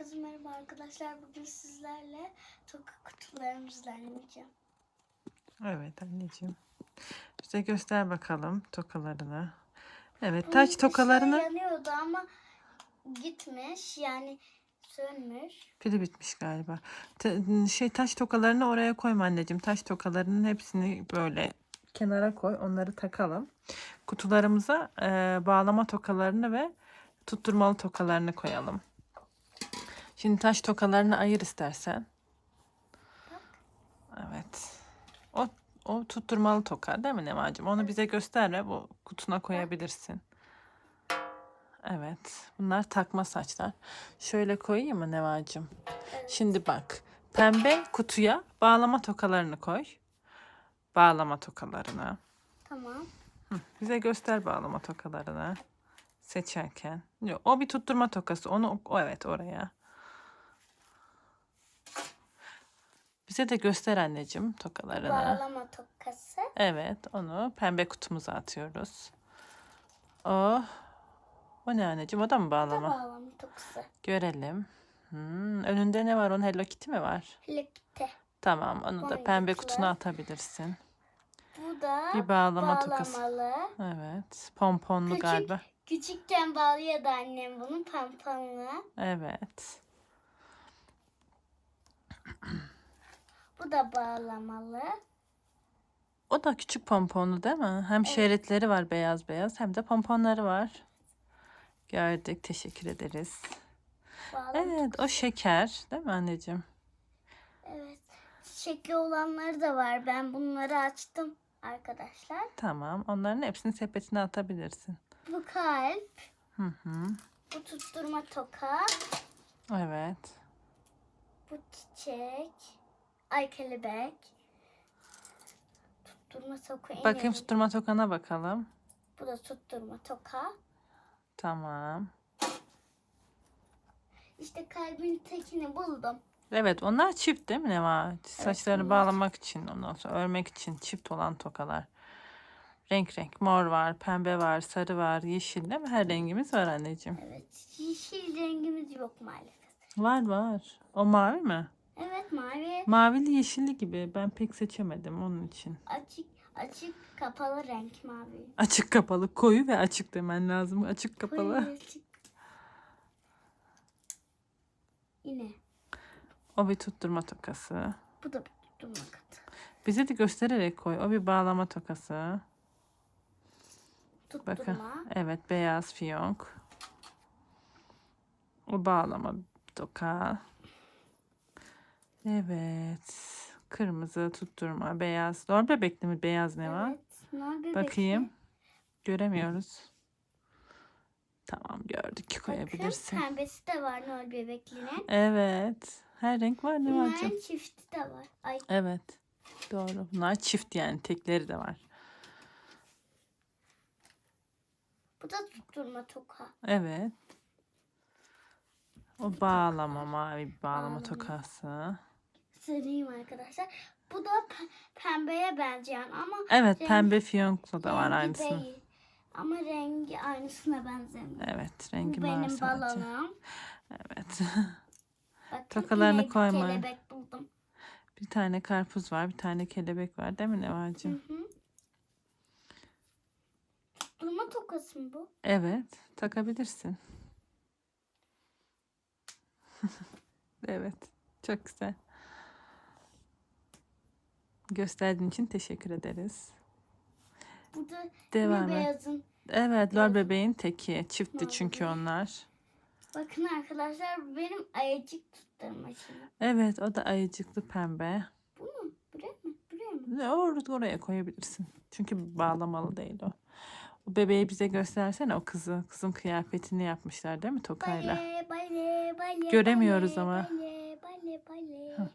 Herkese merhaba arkadaşlar. Bugün sizlerle toka kutularımızla oynayacağım. Evet anneciğim. Bize göster bakalım tokalarını. Evet taç ışığı tokalarını yanıyordu ama gitmiş yani sönmüş. pili bitmiş galiba. Şey taş tokalarını oraya koyma anneciğim. Taş tokalarının hepsini böyle kenara koy. Onları takalım. Kutularımıza e, bağlama tokalarını ve tutturmalı tokalarını koyalım. Şimdi taş tokalarını ayır istersen. Evet. O o tutturmalı toka değil mi Nevacığım? Onu bize gösterme. Bu kutuna koyabilirsin. Evet. Bunlar takma saçlar. Şöyle koyayım mı Nevacığım? Şimdi bak. Pembe kutuya bağlama tokalarını koy. Bağlama tokalarını. Tamam. Hı, bize göster bağlama tokalarını. Seçerken. Yok, o bir tutturma tokası. Onu o evet oraya. Bize de göster anneciğim tokalarını. Bağlama tokası. Evet, onu pembe kutumuza atıyoruz. O, o ne anneciğim? O da mı Da bağlama? bağlama tokası. Görelim. Hmm, önünde ne var? Onun Hello Kitty mi var? Birlikte. Tamam, onu da pembe kutuna atabilirsin. Bu da Bir bağlama tokası. bağlamalı. Evet, pomponlu Küçük. galiba. Küçükken bağlıyordu annem bunu pampanla. Evet. Bu da bağlamalı. O da küçük pomponlu değil mi? Hem şeritleri var beyaz beyaz hem de pomponları var. Gördük, teşekkür ederiz. Bağlama Evet, o şeker değil mi anneciğim? Evet. Çiçekli olanları da var. Ben bunları açtım arkadaşlar. Tamam. Onların hepsini sepetine atabilirsin. Bu kalp. Hı hı. Bu tutturma toka. Evet. Bu çiçek. Ay kelebek. Tutturma toka. en Bakayım iyi. tutturma tokana bakalım. Bu da tutturma toka. Tamam. İşte kalbin tekini buldum. Evet onlar çift değil mi Neva? Saçlarını bunlar bağlamak için ondan sonra örmek için çift olan tokalar. Renk renk. Mor var, pembe var, sarı var, yeşil değil mi? Her rengimiz var anneciğim. Evet. Yeşil rengimiz yok maalesef. Var var. O mavi mi? Evet mavi. Mavili yeşilli gibi. Ben pek seçemedim onun için. Açık açık kapalı renk mavi. Açık kapalı. Koyu ve açık demen lazım. Açık kapalı. Koyu açık. Yine. O bir tutturma tokası. Bu da bir tutturma katı. Bize de göstererek koy. O bir bağlama tokası. Bakın. Tutturma. Evet beyaz fiyonk. O bağlama toka. Evet. Kırmızı tutturma. Beyaz. Doğru bebekli mi? Beyaz ne var? Evet. Bebekli. Bakayım. Göremiyoruz. Tamam gördük. Koyabilirsin. Bakın pembesi de var Nol bebeklinin. Evet. Her renk var ne var? Bunların çifti de var. Ay Evet. Doğru. Bunlar çift yani. Tekleri de var. bu da tutturma toka. Evet. O bağlama mavi bir bağlama Bağlama. tokası. Söyleyeyim arkadaşlar. Bu da pe- pembeye benzeyen ama Evet rengi- pembe fiyonkla da var değil. Ama rengi aynısına benzemiyor. Evet Bu rengi var benim sadece. balonum. Evet. Bakın Tokalarını koyma. kelebek buldum. bir tane karpuz var, bir tane kelebek var değil mi Hı Nevacığım? hı. Tutturma tokası mı bu? Evet, takabilirsin. evet, çok güzel. Gösterdiğin için teşekkür ederiz. Bu da Devam et. beyazın. Evet, lor bebeğin teki. Çiftti Lor çünkü bebeği. onlar. Bakın arkadaşlar benim ayıcık tutturma şeyim. Evet, o da ayıcıklı pembe. Bu mu? Buraya mı? Buraya mı? Ne Orada oraya koyabilirsin. Çünkü bağlamalı değil o. O bebeği bize göstersene o kızı. Kızın kıyafetini yapmışlar değil mi tokayla? Bale, bale, bale, Göremiyoruz bale, ama. Bale, bale, bale.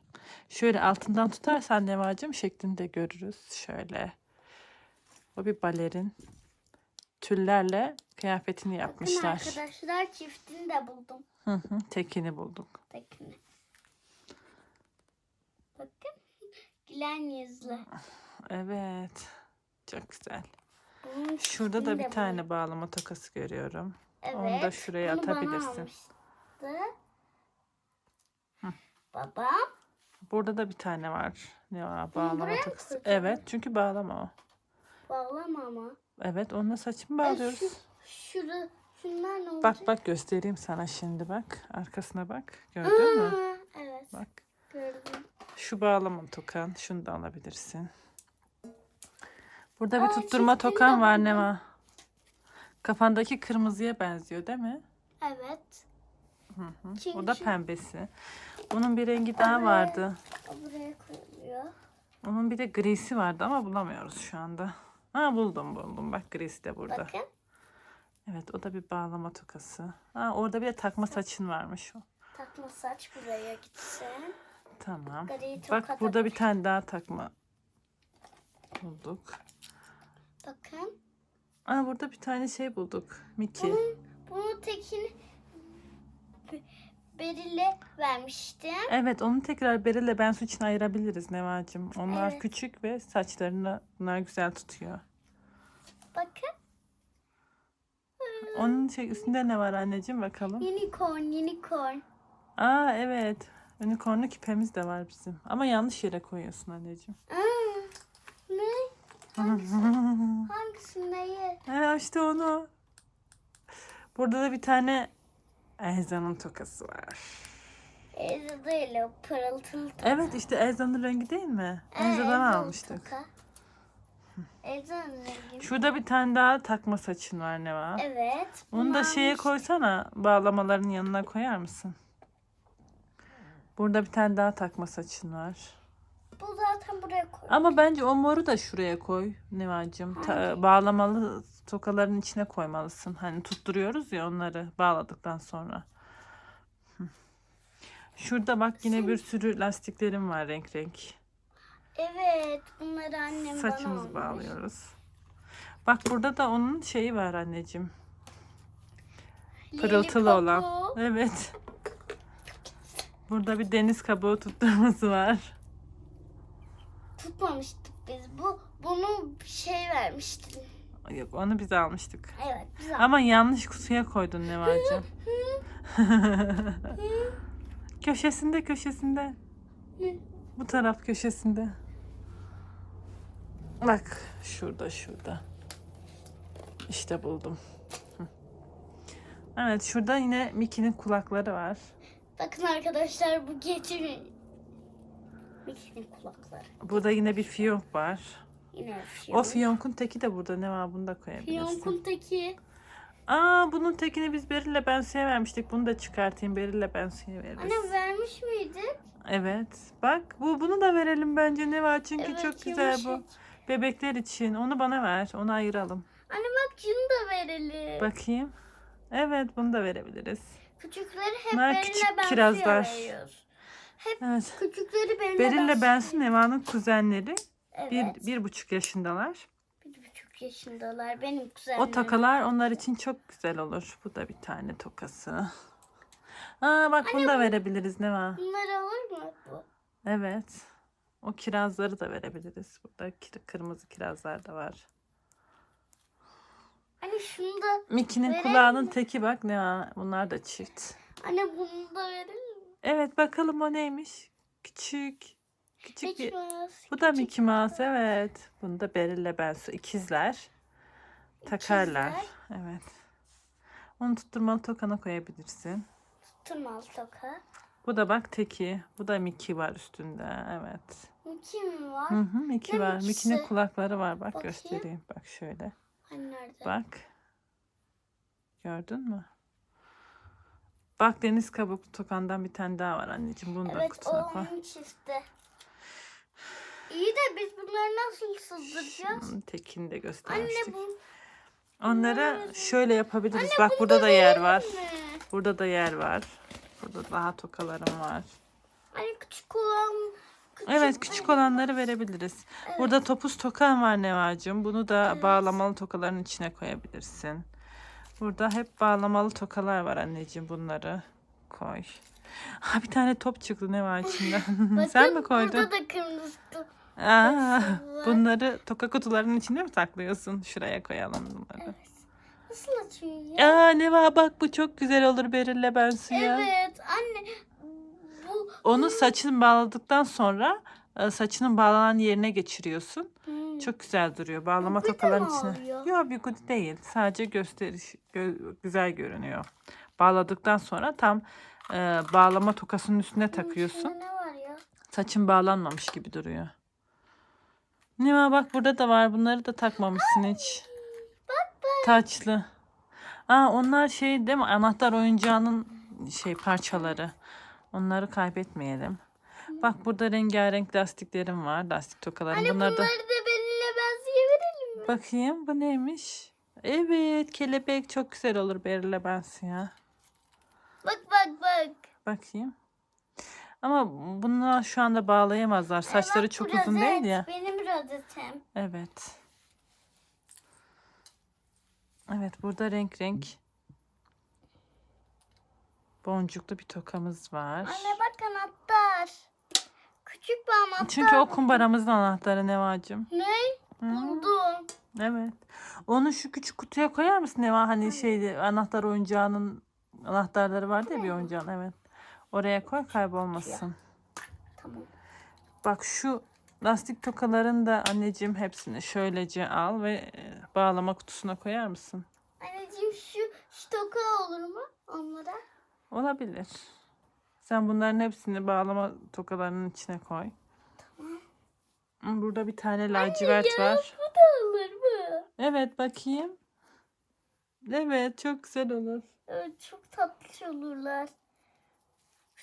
Şöyle altından tutarsan Nevacım şeklinde görürüz. Şöyle. O bir balerin. Tüllerle kıyafetini Bakın yapmışlar. arkadaşlar çiftini de buldum. Hı hı, tekini bulduk. Tekini. Bakın. Gülen yüzlü. Evet. Çok güzel. Bunun Şurada da bir tane bağlama tokası görüyorum. buldum. Onu da şuraya bunu bana atabilirsin. almıştı. Babam. Burada da bir tane var. Ne var? Bağlama takısı. Evet çünkü bağlama o. Bağlama ama. Evet onunla saçımı E, bağlıyoruz. şu, şurada, şunlar ne olacak? Bak bak göstereyim sana şimdi bak. Arkasına bak. Gördün mü? Aa, Evet Bak. gördüm. Şu bağlama tokan. Şunu da alabilirsin. Burada bir Aa, tutturma tokan var. Nema. Kafandaki kırmızıya benziyor değil mi? Evet. Hı hı. O da pembesi. Onun bir rengi daha Evet. vardı. Buraya koyuluyor. Onun bir de grisi vardı ama bulamıyoruz şu anda. Ha buldum buldum. Bak grisi de burada. Bakın. Evet o da bir bağlama tokası. Ha orada bir de takma saçın varmış o. Takma saç buraya gitsin. Tamam. Gri Bak burada bir tane daha takma bulduk. Bakın. Aa burada bir tane şey bulduk. Mickey. Bunun, bunun tekini Beril'e vermiştim. Evet onu tekrar Beril'le ben su için ayırabiliriz Nevacığım. Onlar Evet. küçük ve saçlarını bunlar güzel tutuyor. Bakın. Onun şey üstünde ne var anneciğim bakalım. Unicorn, unicorn. Aa evet. Unicornlu küpemiz de var bizim. Ama yanlış yere koyuyorsun anneciğim. Aa, ne? Hangisinde? Ha işte onu. Burada da bir tane Elza'nın tokası var. Elza değil o pırıltılı toka. Evet işte Elza'nın rengi değil mi? Elza'dan Elza'nın almıştık. toka. Elza'nın rengi. Şurada bir tane daha takma saçın var Neva. Evet. Onu da şeye koysana. Bağlamaların yanına koyar mısın? Burada bir tane daha takma saçın var. Bu zaten buraya koy. Ama bence o moru da şuraya koy Nevacığım. Ta- bağlamalı tokaların içine koymalısın. Hani tutturuyoruz ya onları bağladıktan sonra. Şurada bak yine bir sürü lastiklerim var renk renk. Evet. Bunları annem bana Saçımızı almış. bağlıyoruz. Bak burada da onun şeyi var anneciğim. Pırıltılı Lili olan. kabuğu. Evet. Burada bir deniz kabuğu tutturması var. Tutmamıştık biz. Bu bunu şey vermiştin. Yok onu biz almıştık. Evet. Güzel. Ama yanlış kutuya koydun Nevacığım. köşesinde köşesinde. Bu taraf köşesinde. Bak şurada şurada. İşte buldum. Evet şurada yine Mickey'nin kulakları var. Bakın arkadaşlar bu getirin. Mickey'nin kulakları. Burada yine bir fiyonk var. Yine O fiyonk. fiyonkun teki de burada ne var bunu da koyabilirsin. Fiyonkun teki. Aa bunun tekini biz Beril'le Bensu'ya vermiştik. Bunu da çıkartayım. Beril'le Bensu'ya veririz. Anne vermiş miydik? Evet. Bak bu bunu da verelim bence ne var çünkü Evet, çok güzel bu. Bebekler için. Onu bana ver. Onu ayıralım. Anne bak şunu da verelim. Bakayım. Evet bunu da verebiliriz. Küçükleri hep Bunlar Beril'le küçük Bensu'ya kirazlar. veriyoruz. Hep Evet. küçükleri Beril'le Beril'le Bensu Neva'nın kuzenleri. Evet. Bir, bir buçuk yaşındalar. Bir buçuk yaşındalar. Benim kuzenlerim. O tokalar onlar için çok güzel olur. Bu da bir tane tokası. Aa bak bunu da verebiliriz Neva. Bunlar alır mı bu? Evet. O kirazları da verebiliriz. Burada kir- kırmızı kirazlar da var. Anne şunu da Mickey'nin Verelim kulağının teki bak ne var. Bunlar da çift. anne bunu da verelim mi? Evet bakalım o neymiş. Küçük. Küçük Hiç bir. olmaz. Bu da Mickey Mouse evet. Bunu da Beryl'le Bensu ikizler. Takarlar. Evet. Onu tutturmalı tokana koyabilirsin. Tırmal toka. Bu da bak teki. Bu da Mickey var üstünde. Evet. Mickey mi var? Hı hı Mickey Ne var. Mickey'nin kulakları var. Bak Bakayım. göstereyim. Bak şöyle. Hani nerede? Bak. Gördün mü? Bak deniz kabuklu tokandan bir tane daha var anneciğim. Bunu da evet o kutusuna koy. onun çifti. İyi de biz bunları nasıl sızdıracağız? Şunun tekini de Anne göstermiştik. bu Onları şöyle yapabiliriz. Bak burada da yer var. ne? Burada da yer var. Burada daha tokalarım var. Hani küçük olan küçük Evet küçük olanları verebiliriz. Burada topuz tokan var Nevacığım. Bunu da bağlamalı tokaların içine koyabilirsin. Burada hep bağlamalı tokalar var anneciğim. Bunları koy. Ha bir tane top çıktı Neva içinden. Sen mi Bakın, koydun? Burada da kırmızı. Aa, var. bunları toka kutularının içine mi saklıyorsun? Şuraya koyalım bunları. Nasıl açıyor ya? Aa Neva bak bu çok güzel olur Beril'le ben suya. Evet anne bu Onu saçını bağladıktan sonra e, saçının bağlanan yerine geçiriyorsun. Hmm. Çok güzel duruyor. Bağlama Bigudi tokaların içine. Yok bigudi değil. Sadece gösteriş gö- güzel görünüyor. Bağladıktan sonra tam e, bağlama tokasının üstüne takıyorsun. İçinde ne var ya? Saçın bağlanmamış gibi duruyor. Ne var bak burada da var. Bunları da takmamışsın hiç. Taçlı. Aa onlar şey değil mi? Anahtar oyuncağının şey parçaları. Onları kaybetmeyelim. Bak burada rengarenk lastiklerim var. Lastik tokalarım. Hani Bunları da bunları da benimle benzeyebirelim mi? bakayım. Bu neymiş? Evet kelebek çok güzel olur Beril'le bensi ya. Bak bak bak. Bakayım. Ama bunlar şu anda bağlayamazlar. Saçları Bak, çok uzun değil rozet, ya. Benim rozetim. Evet. Evet burada renk renk boncuklu bir tokamız var. Anne bak anahtar. Küçük bir anahtar. Çünkü o kumbaramızın anahtarı Nevacığım. Ne? Hı, Buldum. Evet. Onu şu küçük kutuya koyar mısın Neva? Hani şey anahtar oyuncağının anahtarları vardı ya bir oyuncağın evet. Oraya koy kaybolmasın. Tamam. Bak şu lastik tokaların da anneciğim hepsini şöylece al ve e, bağlama kutusuna koyar mısın? Anneciğim şu, şu toka olur mu onlara? Olabilir. Sen bunların hepsini bağlama tokalarının içine koy. Hı, Burada bir tane lacivert var. Bu da olur mu? Evet bakayım. Evet çok güzel olur. Evet çok tatlı olurlar.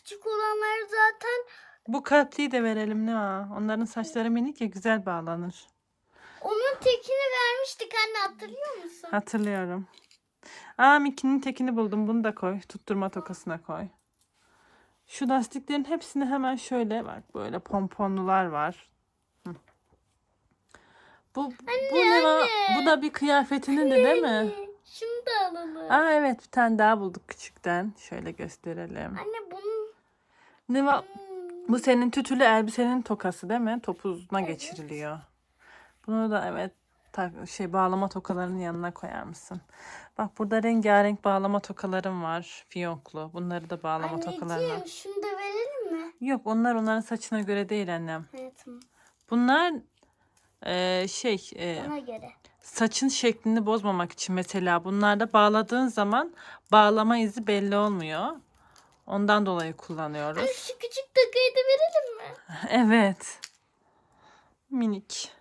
Küçük olanlar zaten Bu kalpliği de verelim ne var? Onların saçları minik ya güzel bağlanır. onun tekini vermiştik anne hatırlıyor musun? Hatırlıyorum. Aa Mickey'nin tekini buldum. Bunu da koy. Tutturma tokasına koy. Şu lastiklerin hepsini hemen şöyle bak böyle pomponlular var. Hı. Bu bu ne var? Bu da bir kıyafetinin de değil mi? Anne, Şunu da alalım. Aa evet bir tane daha bulduk küçükten. Şöyle gösterelim. Anne bunun Ne var? Hmm, Bu senin tütülü elbisenin tokası değil mi? Topuzuna geçiriliyor. Bunu da evet tak, şey bağlama tokalarının yanına koyar mısın? Bak burada rengarenk bağlama tokalarım var. Fiyonklu. Bunları da bağlama tokalarına. anneciğim şunu da verelim mi? Yok onlar onların saçına göre değil annem. Evet tamam. Bunlar eee, şey eee, Bana göre. saçın şeklini bozmamak için mesela bunlarda bağladığın zaman bağlama izi belli olmuyor. Ondan dolayı kullanıyoruz. Şu küçük takayı da verelim mi? Evet. Minik.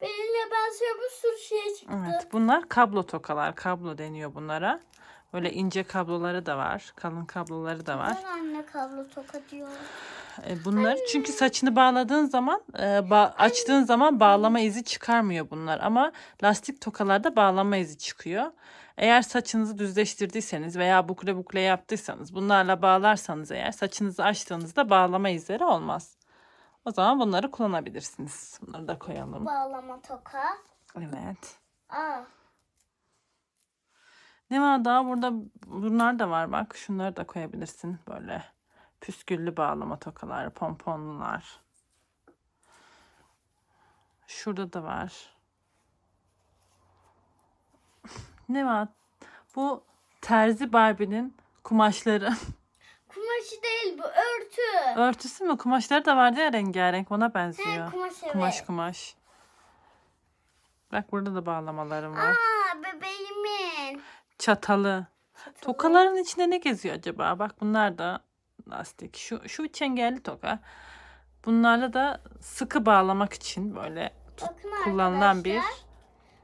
Benimle benziyor bir sürü şey çıktı. Evet, bunlar kablo tokalar. Kablo deniyor bunlara. Böyle ince kabloları da var. Kalın kabloları da var. Ben anne kablo toka diyor. E, bunlar çünkü saçını bağladığın zaman, e, ba- açtığın zaman bağlama izi çıkarmıyor bunlar. Ama lastik tokalarda bağlama izi çıkıyor. Eğer saçınızı düzleştirdiyseniz veya bukle bukle yaptıysanız, bunlarla bağlarsanız eğer saçınızı açtığınızda bağlama izleri olmaz. O zaman bunları kullanabilirsiniz. Bunları da koyalım. Bağlama toka. Evet. Aa, Ne var daha burada bunlar da var bak. Şunları da koyabilirsin böyle. Püsküllü bağlama tokalar, pomponlular. Şurada da var. ne var? Bu terzi Barbie'nin kumaşları. kumaşı değil bu örtü. Örtüsü mü? Kumaşları da vardı ya rengarenk. Ona benziyor. He, kumaş evet. Kumaş kumaş. Bak burada da bağlamalarım var. Aa bebeğimin. Çatalı. Tokaların içinde ne geziyor acaba? Bak bunlar da lastik. Şu şu çengelli toka. Bunlarla da sıkı bağlamak için böyle Bakın kullanılan bir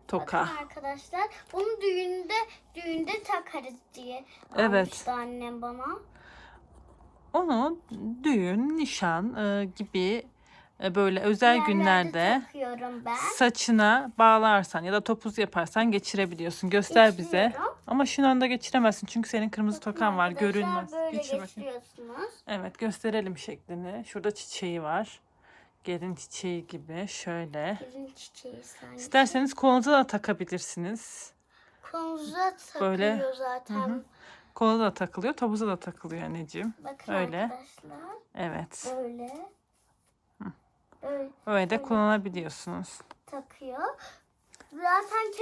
toka. Bakın arkadaşlar bunu düğünde düğünde takarız diye Evet. almıştı annem bana. Onu düğün, nişan e, gibi böyle özel Yerlerde günlerde takıyorum ben. saçına bağlarsan ya da topuz yaparsan geçirebiliyorsun. Göster bize. Geçiriyorum. Ama şu anda geçiremezsin çünkü senin kırmızı Bakın tokan var. arkadaşlar, Görünmez. Böyle Geçir bakayım. geçiriyorsunuz. Evet gösterelim şeklini. Şurada çiçeği var. Gelin çiçeği gibi şöyle. Gelin çiçeği sanki. İsterseniz kolunuza da takabilirsiniz. Kolunuza takılıyor Böyle. zaten. Kola da takılıyor, topuza da takılıyor anneciğim. Bakın Öyle. arkadaşlar. Evet. Böyle. Öyle de kullanabiliyorsunuz. takıyor. Zaten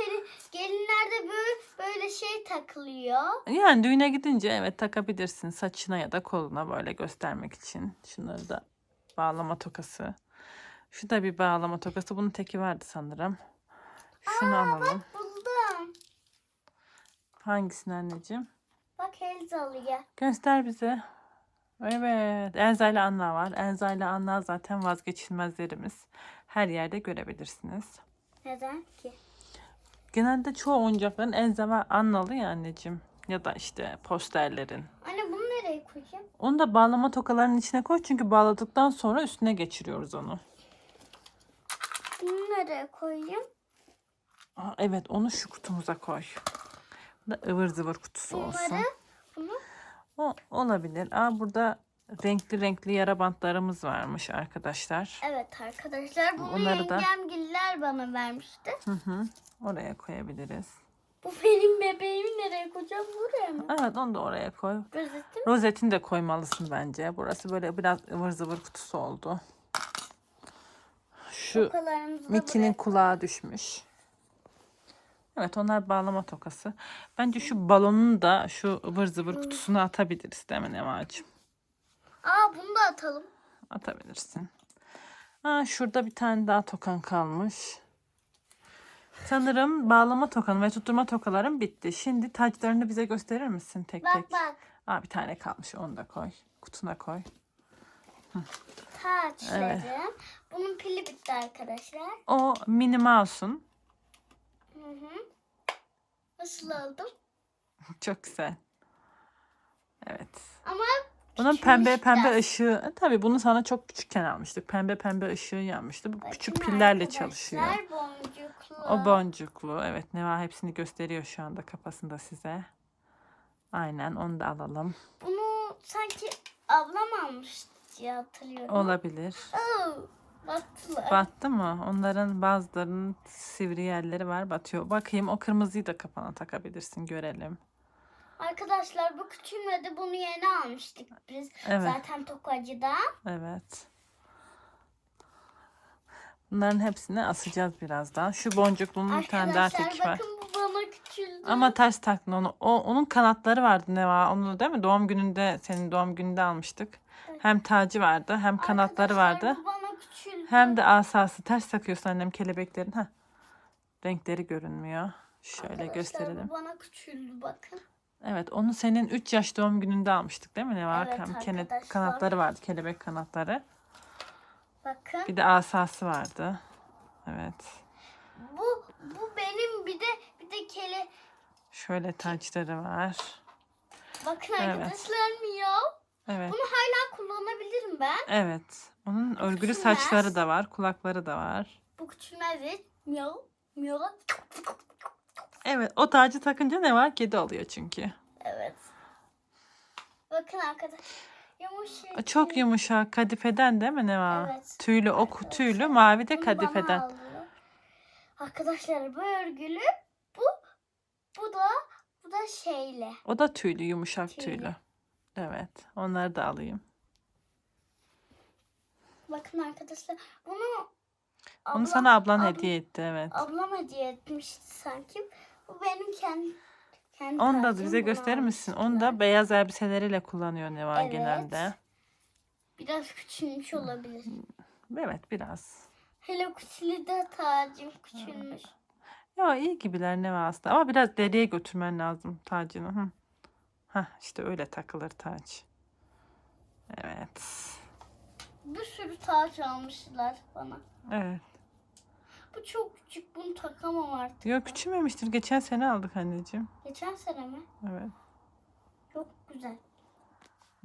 gelinlerde böyle böyle şey takılıyor. Yani düğüne gidince evet takabilirsin saçına ya da koluna böyle göstermek için. Şunları da bağlama tokası. Şu da bir bağlama tokası. Bunun teki vardı sanırım. Şunu alalım. Buldum. Hangisini anneciğim? Bak Elzalı'ya. Göster bize. Evet. Enza ile Anna var. Enza ile Anna zaten vazgeçilmezlerimiz. Her yerde görebilirsiniz. Neden ki? Genelde çoğu oyuncakların Enza ve Anna'lı ya anneciğim. Ya da işte posterlerin. Anne bunu nereye koyayım? Onu da bağlama tokalarının içine koy. Çünkü bağladıktan sonra üstüne geçiriyoruz onu. Bunu nereye koyayım? Aa, evet onu şu kutumuza koy. Bu da ıvır zıvır kutusu olsun. Bunları bunu O olabilir. Aa, burada renkli renkli yara bantlarımız varmış arkadaşlar. Evet arkadaşlar bunu Bunları da- yengemgiller bana vermişti. Hı hı. Oraya koyabiliriz. Bu benim bebeğimi nereye koyacağım? Buraya mı? Evet onu da oraya koy. Rozetim. Rozetini de koymalısın bence. Burası böyle biraz ıvır zıvır kutusu oldu. Şu da Mickey'nin buraya. kulağı düşmüş. Evet onlar bağlama tokası. Bence şu balonun da şu ıvır zıvır kutusuna atabiliriz değil mi Nevacığım? Aa bunu da atalım. Atabilirsin. Ha, şurada bir tane daha tokan kalmış. Sanırım bağlama tokanı ve tutturma tokalarım bitti. Şimdi taclarını bize gösterir misin tek Bak tek? bak. Aa, bir tane kalmış onu da koy. Kutuna koy. Taçlarım. Bunun pili bitti arkadaşlar. O Minnie Mouse'un. Hı hı. Nasıl aldım? Çok güzel. Evet. Ama Bunun küçülmüş pembe pembe biraz. ışığı. E, tabii bunu sana çok küçükken almıştık. Pembe pembe ışığı yanmıştı. Bu küçük bakın pillerle arkadaşlar, çalışıyor. boncuklu. O boncuklu. Evet Neva hepsini gösteriyor şu anda kafasında size. Aynen onu da alalım. Bunu sanki ablam almıştı diye hatırlıyorum. Olabilir. Oo, battılar. Battı mı? Onların bazılarının sivri yerleri var batıyor. Bakayım o kırmızıyı da kafana takabilirsin görelim. Arkadaşlar bu küçülmedi. Bunu yeni almıştık biz. Evet. Zaten tokacıda. Evet. Bunların hepsini asacağız birazdan. Şu boncuklunun bir tane daha Arkadaşlar teki var. bakın bu bana küçüldü. Ama ters taktın onu. O, onun kanatları vardı Neva. Onu değil mi? Doğum gününde, senin doğum gününde almıştık. Hem tacı vardı hem kanatları Arkadaşlar, vardı. Bu bana küçüldü. Hem de asası. Ters takıyorsun annem kelebeklerin. Heh. Renkleri görünmüyor. Şöyle Arkadaşlar, gösterelim. Bu bana küçüldü bakın. Evet onu senin 3 yaş doğum gününde almıştık değil mi Neva? Evet Hem kene- arkadaşlar. kanatları vardı. Kelebek kanatları. Bakın. Bir de asası vardı. Evet. Bu bu benim bir de bir de kele. Şöyle taçları var. Bakın Evet. arkadaşlar miyav. Evet. Bunu hala kullanabilirim ben. Evet. Onun örgülü Küçülmez. saçları da var. Kulakları da var. Bu küçülmez değil. Miyav. Miyav. Evet. O tacı takınca ne var? Kedi oluyor çünkü. Evet. Bakın arkadaşlar. Yumuşak. Çok yumuşak. Kadifeden değil mi ne var? Evet. Tüylü. O tüylü. Mavi de Bunu kadifeden. Arkadaşlar bu örgülü. Bu bu da bu da şeyle. O da tüylü. Yumuşak Tüylü. tüylü. Evet. Onları da alayım. Bakın arkadaşlar bunu Onu ablam- sana ablan ablam- hediye etti. Evet. Ablam hediye etmişti sanki. Bu benim kendi kendi Onu da bize gösterir misin? Onu da beyaz elbiseleriyle kullanıyor Neva Evet. genelde. biraz küçülmüş olabilir. Evet biraz. Hello Kitty'li de tacım küçülmüş. Ya iyi gibiler Neva aslında. Ama biraz deriye götürmen lazım tacını. Hı. Hah işte öyle takılır taç. Evet. Bir sürü taç almışlar bana. Evet. Bu çok küçük bunu takamam artık. Yok küçülmemiştir. Geçen sene aldık anneciğim. Geçen sene mi? Evet. Çok güzel.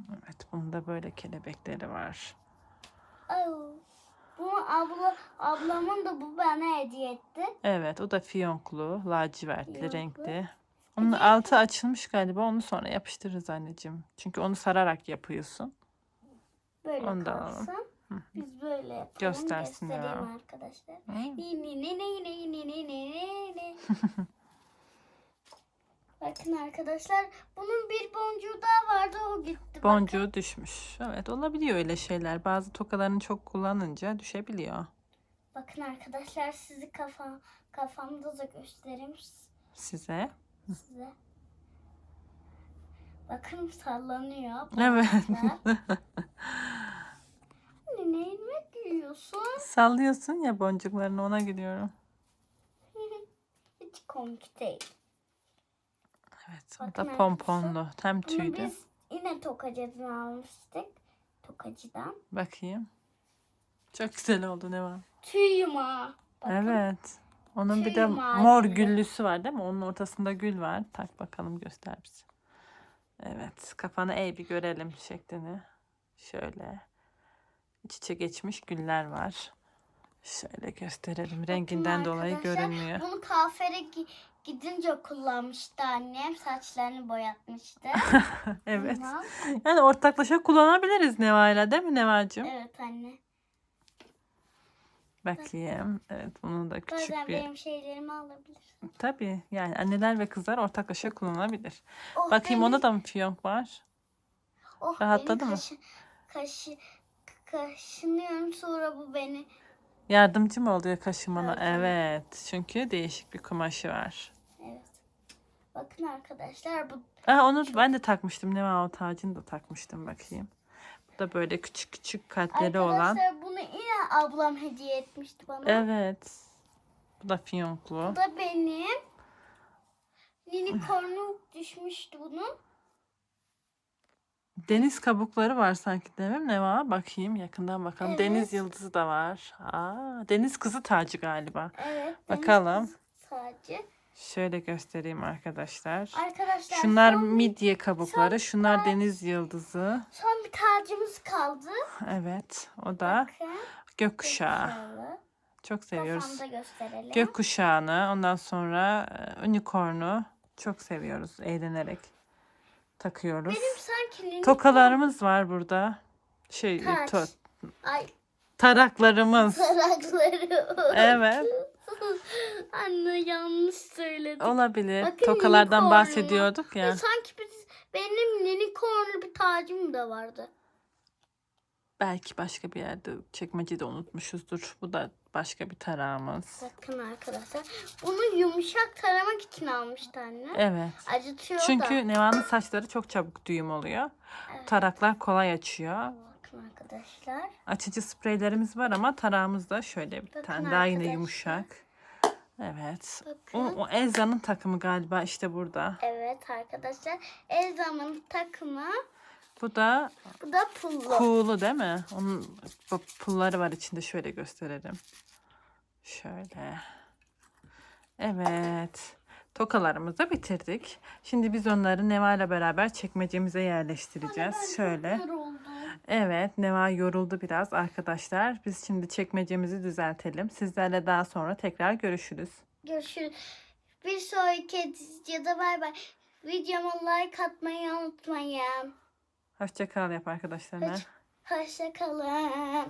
Evet. Bunda böyle kelebekleri var. Au. Bunu abla, ablamın da bu bana hediye etti. Evet. O da fiyonklu, lacivertli, Fiyonklu. renkli. Onun altı açılmış galiba. Onu sonra yapıştırırız anneciğim. Çünkü onu sararak yapıyorsun. Böyle Onu kalsın. Biz böyle yapalım. Göstersin ya. Göstereyim arkadaşlar. Hı. Ni ni ni ni ni ni ni ni ni ni. Bakın arkadaşlar bunun bir boncuğu daha vardı o gitti. Bakın. Boncuğu düşmüş. Evet olabiliyor öyle şeyler. Bazı tokalarını çok kullanınca düşebiliyor. Bakın arkadaşlar sizi kafa, kafamda da göstereyim Size. size. Bakın sallanıyor. Evet. Anne neyime gülüyorsun? Sallıyorsun ya boncuklarını ona gülüyorum. Hiç komik değil. Evet o Bakın da pomponlu. Bunu tüydü. biz yine tokacıdan almıştık. Tokacıdan. Bakayım. Çok güzel oldu ne var? Tüy yumağı. Bakın. Evet. Onun bir de Tüy mor macunu. güllüsü var değil mi? Onun ortasında gül var. Tak bakalım göster bize. Evet. Kafanı eğ bir görelim şeklini. Şöyle. İç içe geçmiş güller var. Şöyle gösterelim. Renginden dolayı arkadaşlar, görünmüyor. Bunu kafere gi- gidince kullanmıştı annem. Saçlarını boyatmıştı. Evet. Yani ortaklaşa kullanabiliriz Neva'yla değil mi Neva'cığım? Evet anne. Bakayım. Evet bunun da küçük Bazen bir... benim şeylerimi alabilir. Tabii yani anneler ve kızlar ortaklaşa kullanabilir. Oh, Bakayım benim- onda da mı fiyonk var? oh, rahatladı mı? Kaşı, kaşı, kaşınıyorum sonra bu beni. Yardımcı mı oluyor kaşımana? Evet, evet. Evet. Çünkü değişik bir kumaşı var. Evet. Bakın arkadaşlar bu Aa, onu ben de takmıştım. Ne var o tacını da takmıştım bakayım. Da böyle küçük küçük kalpleri olan. arkadaşlar bunu yine ablam hediye etmişti bana. Evet. Bu da fiyonklu. Bu da benim. Unicorn'u düşmüştü bunun. Deniz kabukları var sanki mi? Ne var? Bakayım yakından bakalım. Evet. Deniz yıldızı da var. Aa, deniz kızı tacı galiba. Evet. Bakalım. deniz Sadece. Şöyle göstereyim arkadaşlar. Arkadaşlar Şunlar son, midye kabukları. Şunlar taç. deniz yıldızı. son bir tacımız kaldı. Evet. O da Bakın. gökkuşağı. Gökkuşağı. Çok seviyoruz. Gökkuşağını, ondan sonra e, unicornu çok seviyoruz. Eğlenerek takıyoruz. Benim sanki Tokalarımız var burada. Şey, Taç. to- Ay taraklarımız. tarakları. Evet. Anne yanlış söyledim. Olabilir. Bakın Tokalardan unicornlu. bahsediyorduk ya. sanki biz, benim unicornlu bir tacım da vardı. Belki başka bir yerde çekmecede unutmuşuzdur. Bu da başka bir tarağımız. Bakın arkadaşlar. Bunu yumuşak taramak için almıştı anne. Evet. Acıtıyor da. Çünkü Neva'nın saçları çok çabuk düğüm oluyor. Evet. Taraklar kolay açıyor. Bakın arkadaşlar. Açıcı spreylerimiz var ama tarağımız da şöyle bir Bakın tane daha yine yumuşak. Evet. O, Bakın. o Elza'nın takımı galiba işte burada. Evet arkadaşlar. Elza'nın takımı. Bu da Bu da pullu. kuğulu değil mi? Onun bu pulları var içinde şöyle gösterelim. Şöyle. Evet. Tokalarımızı bitirdik. Şimdi biz onları Neva ile beraber çekmecemize yerleştireceğiz. Şöyle. Yoruldum. Evet, Neva yoruldu biraz arkadaşlar. Biz şimdi çekmecemizi düzeltelim. Sizlerle daha sonra tekrar görüşürüz. Görüşürüz. Bir sonraki ya da bay bay. Videoma like atmayı unutmayın. Hoşça kal yap arkadaşlarına. Hoş- Hoşça kalın.